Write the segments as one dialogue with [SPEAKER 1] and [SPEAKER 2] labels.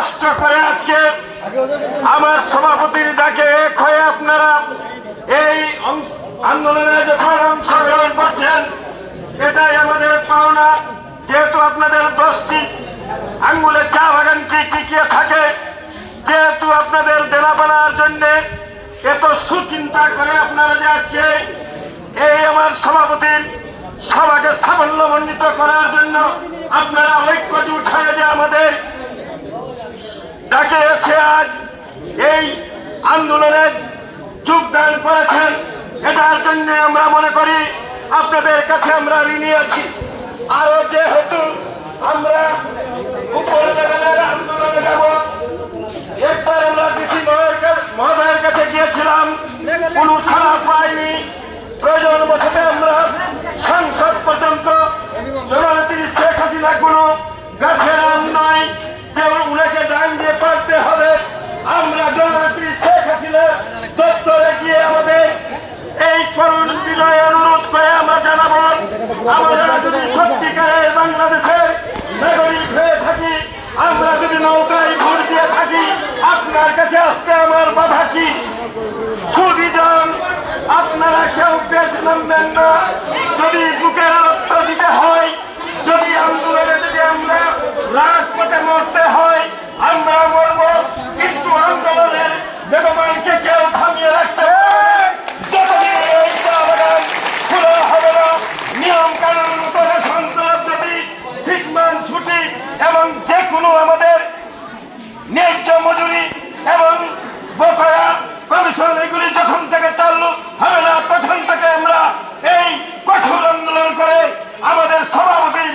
[SPEAKER 1] কষ্ট করে আজকে আমার সভাপতির ডাকে এক হয়ে আপনারা এই আন্দোলনে যখন অংশগ্রহণ করছেন, এটাই আমাদের পাওনা। যেহেতু আপনাদের দশটি আঙ্গুলে চা বাগান বাগানটি টিকিয়ে থাকে, যেহেতু আপনাদের দেনাপানার জন্য এত সুচিন্তা করে আপনারা যে আজকে এই আমার সভাপতির সভাকে সাফল্যমণ্ডিত করার জন্য আপনারা ঐক্যজুট হয়ে যে আমাদের ডাকে এসে আজ এই আন্দোলনে যোগদান করেছেন, এটার জন্য আমরা মনে করি আপনাদের কাছে আমরা ঋণী আছি। আরও যেহেতু আমরা আন্দোলনে একবার আমরা মহোদয়ের কাছে গিয়েছিলাম। কোনো সাড়া পাইনি। প্রয়োজন বছরে জানাব আমরা যদি সত্যিকারের বাংলাদেশের নাগরিক হয়ে থাকি, আমরা যদি নৌকায় ভোট দিয়ে থাকি, আপনার কাছে আসতে আমার বাধা কি? সুবিধান আপনারা কেউ নামবেন না। যদি বুকের রক্ত দিতে হয় যদি আন্দোলনে যদি আমরা রাজপথে মরতে হয় আমরা মরব কিন্তু আন্দোলনের বেগমানকে কেউ থামিয়ে রাখতে পারবে না। যতদিন এই চা বাগান খোলা হবে না নিয়ম কানুন করে সন্ত্রাস যদি সিগমান ছুটি এবং যে কোনো আমাদের ন্যায্য মজুরি এবং বকেয়া কমিশন এগুলি যখন থেকে চালু হবে না তখন থেকে আমরা এই কঠোর আন্দোলন করে আমাদের সভাপতি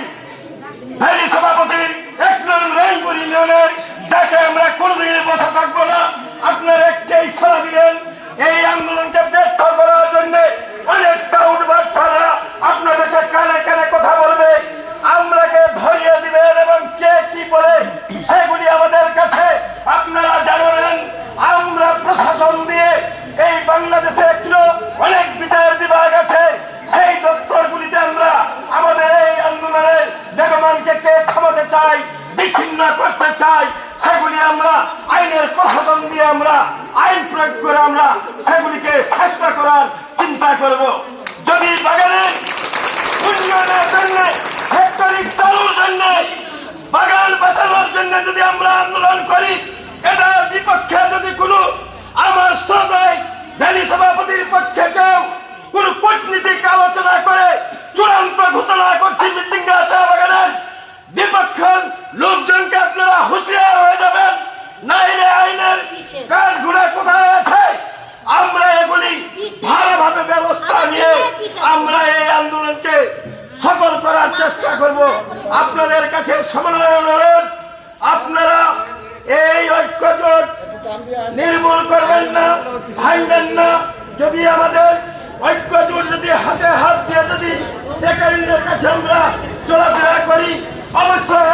[SPEAKER 1] ভেরি সভাপতি এক নং রেলপুর ইউনিয়নের ডাকে আমরা কোনদিন বসে থাকব না আপনার একটাই সারা দিলেন এই আন্দোলনকে ব্যর্থ করার জন্য অনেকটা উঠবার তারা আপনাদেরকে কানে কানে কথা বলবে আমরাকে ধরিয়ে দিবেন এবং কে কি বলে সেগুলি আমাদের কাছে আপনারা জানাবেন আমরা প্রশাসন দিয়ে এই বাংলাদেশে একটি অনেক বিচার বিভাগ আছে সেই দপ্তরগুলিতে আমরা আমাদের এই আন্দোলনের বেগমানকে কে থামাতে চাই, বিচ্ছিন্ন করতে চাই, সেগুলি আমরা, আইনের প্রশাসন দিয়ে আমরা, আইন প্রয়োগ করে আমরা সেগুলিকে চেষ্টা করার চিন্তা করব। যদি বাগানের উন্নয়নের জন্য ফ্যাক্টরি চালুর জন্য, বাগান বাঁচানোর জন্য যদি আমরা আন্দোলন করি এটার বিপক্ষে যদি কোনো আমার শ্রোতায় ভ্যালি সভাপতির পক্ষে কেউ কোন কূটনীতিক আলোচনা করে, চূড়ান্ত ঘোষণা করছি মিটিঙ্গা চা বাগানের বিপক্ষের লোকজনকে আপনারা হুঁশিয়ার হয়ে যাবেন। নাইলে আইনের কাঠ ঘুরে কোথায় আছে? আমরা এগুলি ভালোভাবে ব্যবস্থা নিয়ে আমরা এই আন্দোলনকে সফল করার চেষ্টা করব। আপনাদের কাছে সমন্বয় অনুরোধ আপনারা এই ঐক্যজোট নির্মূল করবেন না ভাঙবেন না। যদি আমাদের ঐক্যজোট যদি হাতে হাত দিয়ে যদি সেক্রেটারির কাছে আমরা চলাফেরা করি অবশ্যই